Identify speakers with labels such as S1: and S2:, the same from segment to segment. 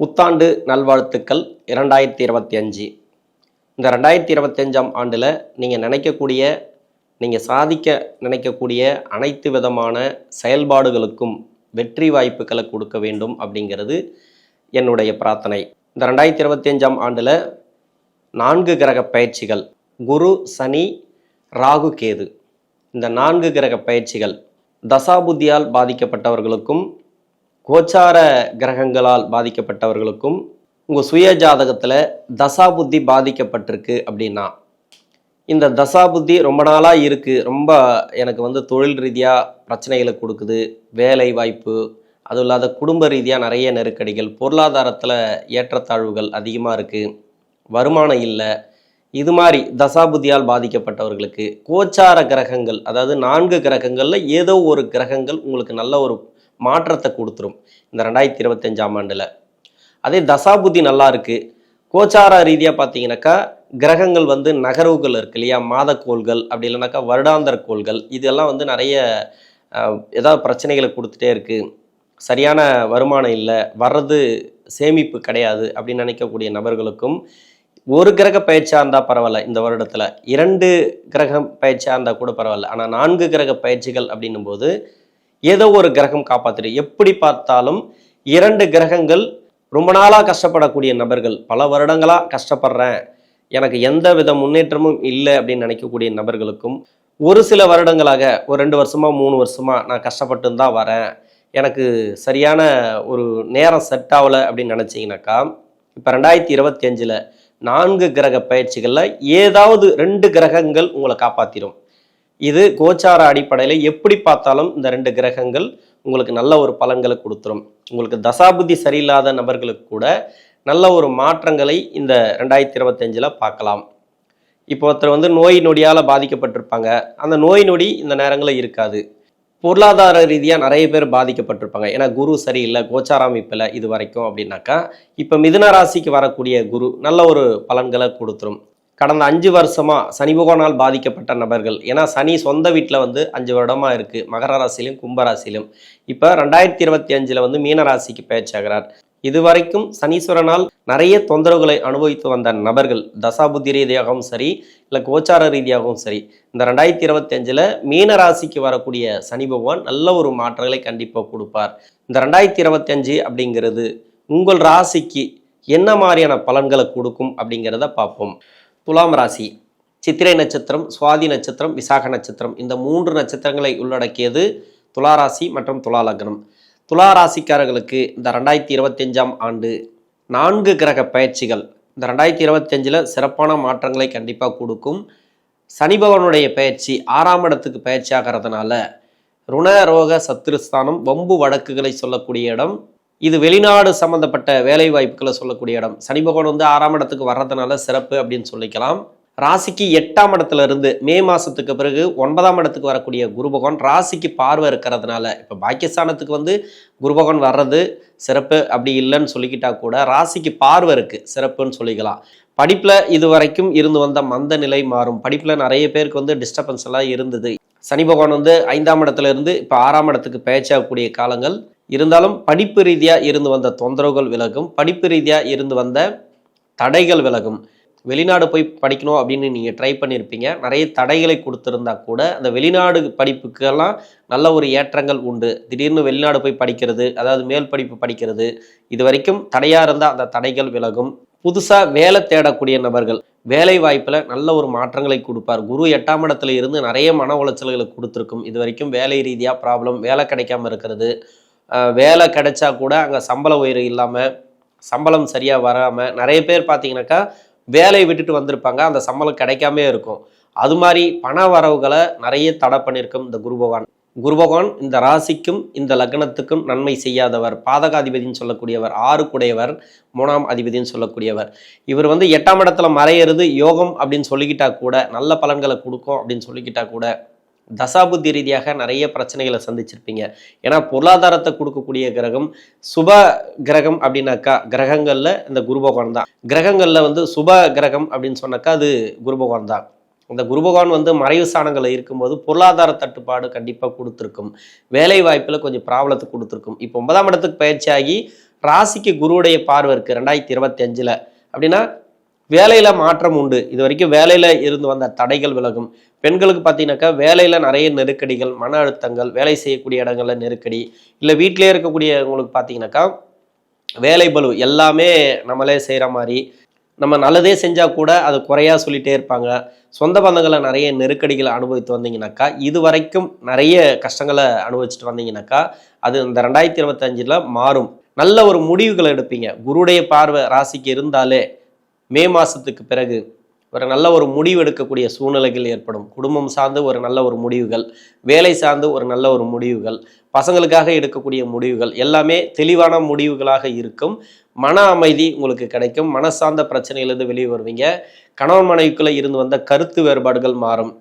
S1: புத்தாண்டு நல்வாழ்த்துக்கள் இரண்டாயிரத்தி இருபத்தி அஞ்சு. இந்த ரெண்டாயிரத்தி இருபத்தஞ்சாம் ஆண்டில் நீங்கள் நினைக்கக்கூடிய நீங்கள் சாதிக்க நினைக்கக்கூடிய அனைத்து விதமான செயல்பாடுகளுக்கும் வெற்றி வாய்ப்புகளை கொடுக்க வேண்டும் அப்படிங்கிறது என்னுடைய பிரார்த்தனை. இந்த ரெண்டாயிரத்தி இருபத்தஞ்சாம் ஆண்டில் நான்கு கிரக பயிற்சிகள் குரு சனி ராகு கேது. இந்த நான்கு கிரக பயிற்சிகள் தசாபுத்தியால் பாதிக்கப்பட்டவர்களுக்கும் கோச்சார கிரகங்களால் பாதிக்கப்பட்டவர்களுக்கும் உங்கள் சுய ஜாதகத்தில் தசாபுத்தி பாதிக்கப்பட்டிருக்கு அப்படின்னா இந்த தசாபுத்தி ரொம்ப நாளாக இருக்குது ரொம்ப எனக்கு வந்து தொழில் ரீதியாக பிரச்சனைகளை கொடுக்குது. வேலை வாய்ப்பு அதுவும் இல்லாத குடும்ப ரீதியாக நிறைய நெருக்கடிகள் பொருளாதாரத்தில் ஏற்றத்தாழ்வுகள் அதிகமாக இருக்குது வருமானம் இல்லை. இது மாதிரி தசாபுத்தியால் பாதிக்கப்பட்டவர்களுக்கு கோச்சார கிரகங்கள் அதாவது நான்கு கிரகங்களில் ஏதோ ஒரு கிரகங்கள் உங்களுக்கு நல்ல ஒரு மாற்றத்தை கொடுத்துரும் இந்த ரெண்டாயிரத்தி இருபத்தஞ்சாம் ஆண்டில். அதே தசாபுத்தி நல்லா இருக்குது கோச்சார ரீதியாக பார்த்தீங்கன்னாக்கா கிரகங்கள் வந்து நகர்வுகள் இருக்கு இல்லையா? மாதக்கோள்கள் அப்படி இல்லைனாக்கா வருடாந்தர கோள்கள் இதெல்லாம் வந்து நிறைய ஏதாவது பிரச்சனைகளை கொடுத்துட்டே இருக்குது சரியான வருமானம் இல்லை வர்றது சேமிப்பு கிடையாது அப்படின்னு நினைக்கக்கூடிய நபர்களுக்கும் ஒரு கிரக பயிற்சியாக இருந்தால் பரவாயில்ல இந்த வருடத்தில். இரண்டு கிரகம் பயிற்சியாக இருந்தால் கூட பரவாயில்ல. ஆனால் நான்கு கிரக பயிற்சிகள் அப்படின்னும் போது ஏதோ ஒரு கிரகம் காப்பாற்றிடு எப்படி பார்த்தாலும் இரண்டு கிரகங்கள் ரொம்ப நாளாக கஷ்டப்படக்கூடிய நபர்கள். பல வருடங்களாக கஷ்டப்படுறேன். எனக்கு எந்த வித முன்னேற்றமும் இல்லை அப்படின்னு நினைக்கக்கூடிய நபர்களுக்கும் ஒரு சில வருடங்களாக ஒரு ரெண்டு வருஷமா மூணு வருஷமா நான் கஷ்டப்பட்டு தான் வரேன். எனக்கு சரியான ஒரு நேரம் செட் ஆகலை அப்படின்னு நினச்சிங்கனாக்கா இப்போ ரெண்டாயிரத்தி இருபத்தி அஞ்சில் நான்கு கிரக பயிற்சிகளில் ஏதாவது ரெண்டு கிரகங்கள் உங்களை காப்பாற்றிடும் இது கோச்சார அடிப்படையில் எப்படி பார்த்தாலும் இந்த ரெண்டு கிரகங்கள் உங்களுக்கு நல்ல ஒரு பலன்களை கொடுத்துரும். உங்களுக்கு தசாபுத்தி சரியில்லாத நபர்களுக்கு கூட நல்ல ஒரு மாற்றங்களை இந்த ரெண்டாயிரத்தி இருபத்தஞ்சில் பார்க்கலாம். இப்போ ஒருத்தர் வந்து நோய் நொடியால் பாதிக்கப்பட்டிருப்பாங்க. அந்த நோய் நொடி இந்த நேரங்களில் இருக்காது. பொருளாதார ரீதியாக நிறைய பேர் பாதிக்கப்பட்டிருப்பாங்க. ஏன்னா குரு சரியில்லை கோச்சார அமைப்பில் இது வரைக்கும் அப்படின்னாக்கா இப்போ மிதுன ராசிக்கு வரக்கூடிய குரு நல்ல ஒரு பலன்களை கொடுத்துரும். கடந்த அஞ்சு வருஷமாக சனி பகவானால் பாதிக்கப்பட்ட நபர்கள். ஏன்னா சனி சொந்த வீட்டில் வந்து அஞ்சு வருடமாக இருக்குது மகர ராசியிலும் கும்பராசிலும் இப்போ ரெண்டாயிரத்தி இருபத்தி அஞ்சில் வந்து மீனராசிக்கு பேச்சாகிறார் இதுவரைக்கும் சனீஸ்வரனால் நிறைய தொந்தரவுகளை அனுபவித்து வந்த நபர்கள் தசாபுத்தி ரீதியாகவும் சரி இல்லை கோச்சார ரீதியாகவும் சரி இந்த ரெண்டாயிரத்தி இருபத்தி அஞ்சில் மீன ராசிக்கு வரக்கூடிய சனி பகவான் நல்ல ஒரு மாற்றங்களை கண்டிப்பாக கொடுப்பார். இந்த ரெண்டாயிரத்தி இருபத்தி அஞ்சு அப்படிங்கிறது உங்கள் ராசிக்கு என்ன மாதிரியான பலன்களை கொடுக்கும் அப்படிங்கிறத பார்ப்போம். துலாம் ராசி சித்திரை நட்சத்திரம் சுவாதி நட்சத்திரம் விசாக நட்சத்திரம். இந்த மூன்று நட்சத்திரங்களை உள்ளடக்கியது துளாராசி மற்றும் துலா லக்னம். துலா ராசிக்காரர்களுக்கு இந்த ரெண்டாயிரத்தி இருபத்தஞ்சாம் ஆண்டு நான்கு கிரக பயிற்சிகள். இந்த ரெண்டாயிரத்தி இருபத்தஞ்சில் சிறப்பான மாற்றங்களை கண்டிப்பாக கொடுக்கும். சனிபவனுடைய பயிற்சி ஆறாம் இடத்துக்கு பயிற்சி ஆகிறதுனால ருண ரோக சத்துருஸ்தானம் வம்பு வழக்குகளை சொல்லக்கூடிய இடம். இது வெளிநாடு சம்பந்தப்பட்ட வேலை வாய்ப்புகளை சொல்லக்கூடிய இடம். சனி பகவான் வந்து ஆறாம் இடத்துக்கு வர்றதுனால சிறப்பு அப்படின்னு சொல்லிக்கலாம். ராசிக்கு எட்டாம் இடத்துல இருந்து மே மாசத்துக்கு பிறகு ஒன்பதாம் இடத்துக்கு வரக்கூடிய குரு பகவான் ராசிக்கு பார்வை இருக்கிறதுனால இப்போ பாக்கியஸ்தானத்துக்கு வந்து குரு பகவான் வர்றது சிறப்பு அப்படி இல்லைன்னு சொல்லிக்கிட்டா கூட ராசிக்கு பார்வை இருக்கு சிறப்புன்னு சொல்லிக்கலாம். படிப்பில் இது வரைக்கும் இருந்து வந்த மந்த நிலை மாறும். படிப்பில் நிறைய பேருக்கு வந்து டிஸ்டர்பன்ஸ் எல்லாம் இருந்தது. சனி பகவான் வந்து ஐந்தாம் இடத்துல இருந்து இப்போ ஆறாம் இடத்துக்கு பேச்சாகக்கூடிய காலங்கள். இருந்தாலும் படிப்பு ரீதியாக இருந்து வந்த தொந்தரவுகள் விலகும் படிப்பு ரீதியாக இருந்து வந்த தடைகள் விலகும். வெளிநாடு போய் படிக்கணும் அப்படின்னு நீங்கள் ட்ரை பண்ணியிருப்பீங்க நிறைய தடைகளை கொடுத்துருந்தா கூட அந்த வெளிநாடு படிப்புக்கெல்லாம் நல்ல ஒரு ஏற்றங்கள் உண்டு. திடீர்னு வெளிநாடு போய் படிக்கிறது அதாவது மேல் படிப்பு படிக்கிறது இது வரைக்கும் தடையாக இருந்தால் அந்த தடைகள் விலகும். புதுசாக வேலை தேடக்கூடிய நபர்கள் வேலை வாய்ப்பில் நல்ல ஒரு மாற்றங்களை கொடுப்பார். குரு எட்டாம் இடத்துல இருந்து நிறைய மன உளைச்சல்களை கொடுத்துருக்கும். இது வரைக்கும் வேலை ரீதியாக ப்ராப்ளம் வேலை கிடைக்காம இருக்கிறது. வேலை கிடைச்சா கூட அங்கே சம்பள உயர்வு இல்லாமல் சம்பளம் சரியாக வராமல் நிறைய பேர் பார்த்தீங்கன்னாக்கா வேலையை விட்டுட்டு வந்திருப்பாங்க. அந்த சம்பளம் கிடைக்காமே இருக்கும். அது மாதிரி பண வரவுகளை நிறைய தடை பண்ணியிருக்கும் இந்த குரு பகவான். குரு பகவான் இந்த ராசிக்கும் இந்த லக்னத்துக்கும் நன்மை செய்யாதவர். பாதகாதிபதினு சொல்லக்கூடியவர் ஆறுக்குடையவர் மூணாம் அதிபதினு சொல்லக்கூடியவர். இவர் வந்து எட்டாம் இடத்துல மறையிறது யோகம் அப்படின்னு சொல்லிக்கிட்டா கூட நல்ல பலன்களை கொடுக்கும் அப்படின்னு சொல்லிக்கிட்டா கூட தசாபுத்தி ரீதியாக நிறைய பிரச்சனைகளை சந்திச்சிருப்பீங்க. ஏன்னா பொருளாதாரத்தை கொடுக்கக்கூடிய கிரகம் சுப கிரகம் அப்படின்னாக்கா கிரகங்களில் இந்த குரு பகவான் தான். கிரகங்களில் வந்து சுப கிரகம் அப்படின்னு சொன்னாக்கா அது குரு பகவான் தான். இந்த குரு பகவான் வந்து மறைவு ஸ்தானங்களில் இருக்கும்போது பொருளாதார தட்டுப்பாடு கண்டிப்பாக கொடுத்துருக்கும். வேலை வாய்ப்பில் கொஞ்சம் ப்ராப்ளத்தை கொடுத்துருக்கும். இப்போ ஒன்பதாம் இடத்துக்கு பயிற்சியாகி ராசிக்கு குருவுடைய பார்வை இருக்குது ரெண்டாயிரத்தி இருபத்தி அஞ்சில். அப்படின்னா வேலையில் மாற்றம் உண்டு. இது வரைக்கும் வேலையில் இருந்து வந்த தடைகள் விலகும். பெண்களுக்கு பார்த்தீங்கன்னாக்கா வேலையில் நிறைய நெருக்கடிகள் மன அழுத்தங்கள் வேலை செய்யக்கூடிய இடங்களில் நெருக்கடி இல்லை வீட்டிலே இருக்கக்கூடியவங்களுக்கு பார்த்தீங்கன்னாக்கா வேலை பலு எல்லாமே நம்மளே செய்கிற மாதிரி நம்ம நல்லதே செஞ்சால் கூட அது குறையா சொல்லிகிட்டே இருப்பாங்க. சொந்த பந்தங்களை நிறைய நெருக்கடிகளை அனுபவித்து வந்தீங்கன்னாக்கா இது வரைக்கும் நிறைய கஷ்டங்களை அனுபவிச்சுட்டு வந்தீங்கன்னாக்கா அது இந்த ரெண்டாயிரத்தி இருபத்தஞ்சில் மாறும். நல்ல ஒரு முடிவுகளை எடுப்பீங்க. குருடைய பார்வை ராசிக்கு இருந்தாலே மே மாதத்துக்கு பிறகு ஒரு நல்ல ஒரு முடிவு எடுக்கக்கூடிய சூழ்நிலைகள் ஏற்படும். குடும்பம் சார்ந்து ஒரு நல்ல ஒரு முடிவுகள் வேலை சார்ந்து ஒரு நல்ல ஒரு முடிவுகள் பசங்களுக்காக எடுக்கக்கூடிய முடிவுகள் எல்லாமே தெளிவான முடிவுகளாக இருக்கும். மன அமைதி உங்களுக்கு கிடைக்கும். மன சார்ந்த பிரச்சனையிலிருந்து வெளியே வருவீங்க. கணவன் மனைவிக்குள்ளே இருந்து வந்த கருத்து வேறுபாடுகள் மாறும்.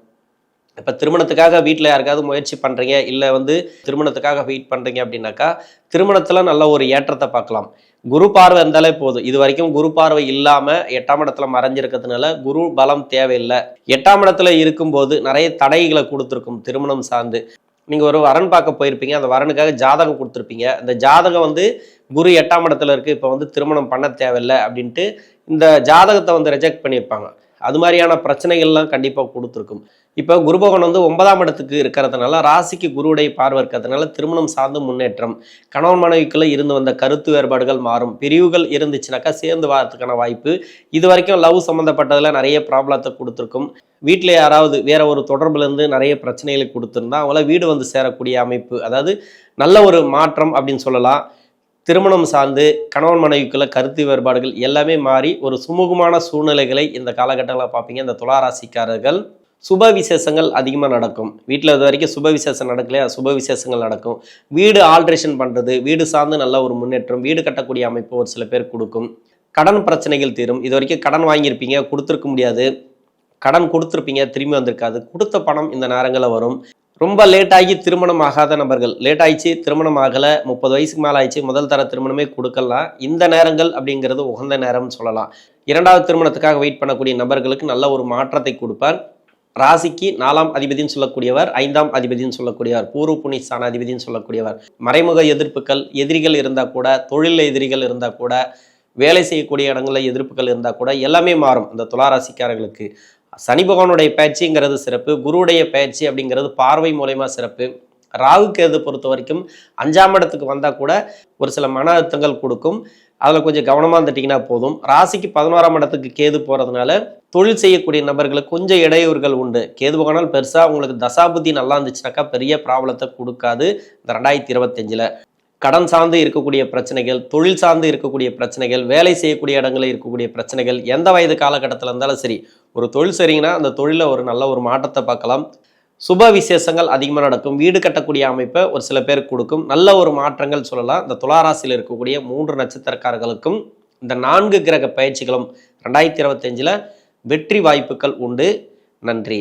S1: இப்போ திருமணத்துக்காக வீட்டில் யாருக்காவது முயற்சி பண்ணுறீங்க இல்லை வந்து திருமணத்துக்காக வெயிட் பண்ணுறீங்க அப்படின்னாக்கா திருமணத்தில் நல்ல ஒரு ஏற்றத்தை பார்க்கலாம். குரு பார்வை இருந்தாலே போதும். இது வரைக்கும் குரு பார்வை இல்லாமல் எட்டாம் இடத்துல மறைஞ்சிருக்கிறதுனால குரு பலம் தேவையில்லை. எட்டாம் இடத்துல இருக்கும்போது நிறைய தடைகளை கொடுத்துருக்கும் திருமணம் சார்ந்து. நீங்கள் ஒரு வரன் பார்க்க போயிருப்பீங்க. அந்த வரனுக்காக ஜாதகம் கொடுத்துருப்பீங்க. அந்த ஜாதகம் வந்து குரு எட்டாம் இடத்துல இருக்குது இப்போ வந்து திருமணம் பண்ண தேவையில்லை அப்படின்ட்டு இந்த ஜாதகத்தை வந்து ரிஜெக்ட் பண்ணியிருப்பாங்க. அது மாதிரியான பிரச்சனைகள்லாம் கண்டிப்பாக கொடுத்துருக்கும். இப்போ குருபகன் வந்து ஒன்பதாம் இடத்துக்கு இருக்கிறதுனால ராசிக்கு குருவுடைய பார்வை இருக்கிறதுனால திருமணம் சார்ந்த முன்னேற்றம் கணவன் மனைவிக்குள்ளே இருந்து வந்த கருத்து வேறுபாடுகள் மாறும் பிரிவுகள் இருந்துச்சுனாக்கா சேர்ந்து வரதுக்கான வாய்ப்பு இது வரைக்கும் லவ் சம்மந்தப்பட்டதில் நிறைய ப்ராப்ளத்தை கொடுத்துருக்கும். வீட்டில் யாராவது வேற ஒரு தொடர்புலேருந்து நிறைய பிரச்சனைகளை கொடுத்துருந்தா அவங்கள வீடு வந்து சேரக்கூடிய அமைப்பு அதாவது நல்ல ஒரு மாற்றம் அப்படின்னு சொல்லலாம். திருமணம் சார்ந்து கணவன் மனைவிக்குள்ள கருத்து வேறுபாடுகள் எல்லாமே மாறி ஒரு சுமூகமான சூழ்நிலைகளை இந்த காலகட்டங்களில் பார்ப்பீங்க. இந்த துளாராசிக்காரர்கள் சுப விசேஷங்கள் அதிகமாக நடக்கும். வீட்டில் இது வரைக்கும் சுப விசேஷம் நடக்கலையா? சுப விசேஷங்கள் நடக்கும். வீடு ஆல்ட்ரேஷன் பண்ணுறது வீடு சார்ந்து நல்ல ஒரு முன்னேற்றம் வீடு கட்டக்கூடிய அமைப்பு ஒரு சில பேர் கொடுக்கும். கடன் பிரச்சனைகள் தீரும். இது வரைக்கும் கடன் வாங்கியிருப்பீங்க கொடுத்துருக்க முடியாது. கடன் கொடுத்துருப்பீங்க திரும்பி வந்திருக்காது. கொடுத்த பணம் இந்த நேரங்களில் வரும். ரொம்ப லேட் ஆகி திருமணம் ஆகாத நபர்கள். லேட் ஆயிடுச்சு திருமணம் ஆகலை. முப்பது வயசுக்கு மேலே ஆயிடுச்சு முதல் தர திருமணமே கொடுக்கலாம். இந்த நேரங்கள் அப்படிங்கிறது உகந்த நேரம்னு சொல்லலாம். இரண்டாவது திருமணத்துக்காக வெயிட் பண்ணக்கூடிய நபர்களுக்கு நல்ல ஒரு மாற்றத்தை கொடுப்பார். ராசிக்கு நாலாம் அதிபதினு சொல்லக்கூடியவர் ஐந்தாம் அதிபதினு சொல்லக்கூடியவர் பூர்வ புனிஸ்தான அதிபதினு சொல்லக்கூடியவர். மறைமுக எதிர்ப்புகள் எதிரிகள் இருந்தால் கூட தொழில் எதிரிகள் இருந்தால் கூட வேலை செய்யக்கூடிய இடங்களில் எதிர்ப்புகள் இருந்தால் கூட எல்லாமே மாறும் இந்த துளாராசிக்காரர்களுக்கு. சனி பகவானுடைய பயிற்சிங்கிறது சிறப்பு குருவுடைய பயிற்சி அப்படிங்கிறது பார்வை மூலயமா சிறப்பு. ராகு கேது பொறுத்த வரைக்கும் அஞ்சாம் இடத்துக்கு வந்தால் கூட ஒரு சில மன அழுத்தங்கள் கொடுக்கும். அதில் கொஞ்சம் கவனமாக இருந்துட்டிங்கன்னா போதும். ராசிக்கு பதினோராம் இடத்துக்கு கேது போகிறதுனால தொழில் செய்யக்கூடிய நபர்களுக்கு கொஞ்சம் இடையூறுகள் உண்டு. கேது பகவானால் பெருசாக உங்களுக்கு தசாபுத்தி நல்லா இருந்துச்சுனாக்கா பெரிய ப்ராப்ளத்தை கொடுக்காது. இந்த ரெண்டாயிரத்தி இருபத்தஞ்சில். கடன் சார்ந்து இருக்கக்கூடிய பிரச்சனைகள் தொழில் சார்ந்து இருக்கக்கூடிய பிரச்சனைகள் வேலை செய்யக்கூடிய இடங்களில் இருக்கக்கூடிய பிரச்சனைகள் எந்த வயது காலகட்டத்தில் இருந்தாலும் சரி ஒரு தொழில் சரிங்கன்னா அந்த தொழிலில் ஒரு நல்ல ஒரு மாற்றத்தை பார்க்கலாம். சுப விசேஷங்கள் அதிகமாக நடக்கும். வீடு கட்டக்கூடிய அமைப்பை ஒரு சில பேருக்கு கொடுக்கும். நல்ல ஒரு மாற்றங்கள் சொல்லலாம். இந்த துளாராசியில் இருக்கக்கூடிய மூன்று நட்சத்திரக்காரர்களுக்கும் இந்த நான்கு கிரக பயிற்சிகளும் ரெண்டாயிரத்தி இருபத்தஞ்சில் வெற்றி வாய்ப்புகள் உண்டு. நன்றி.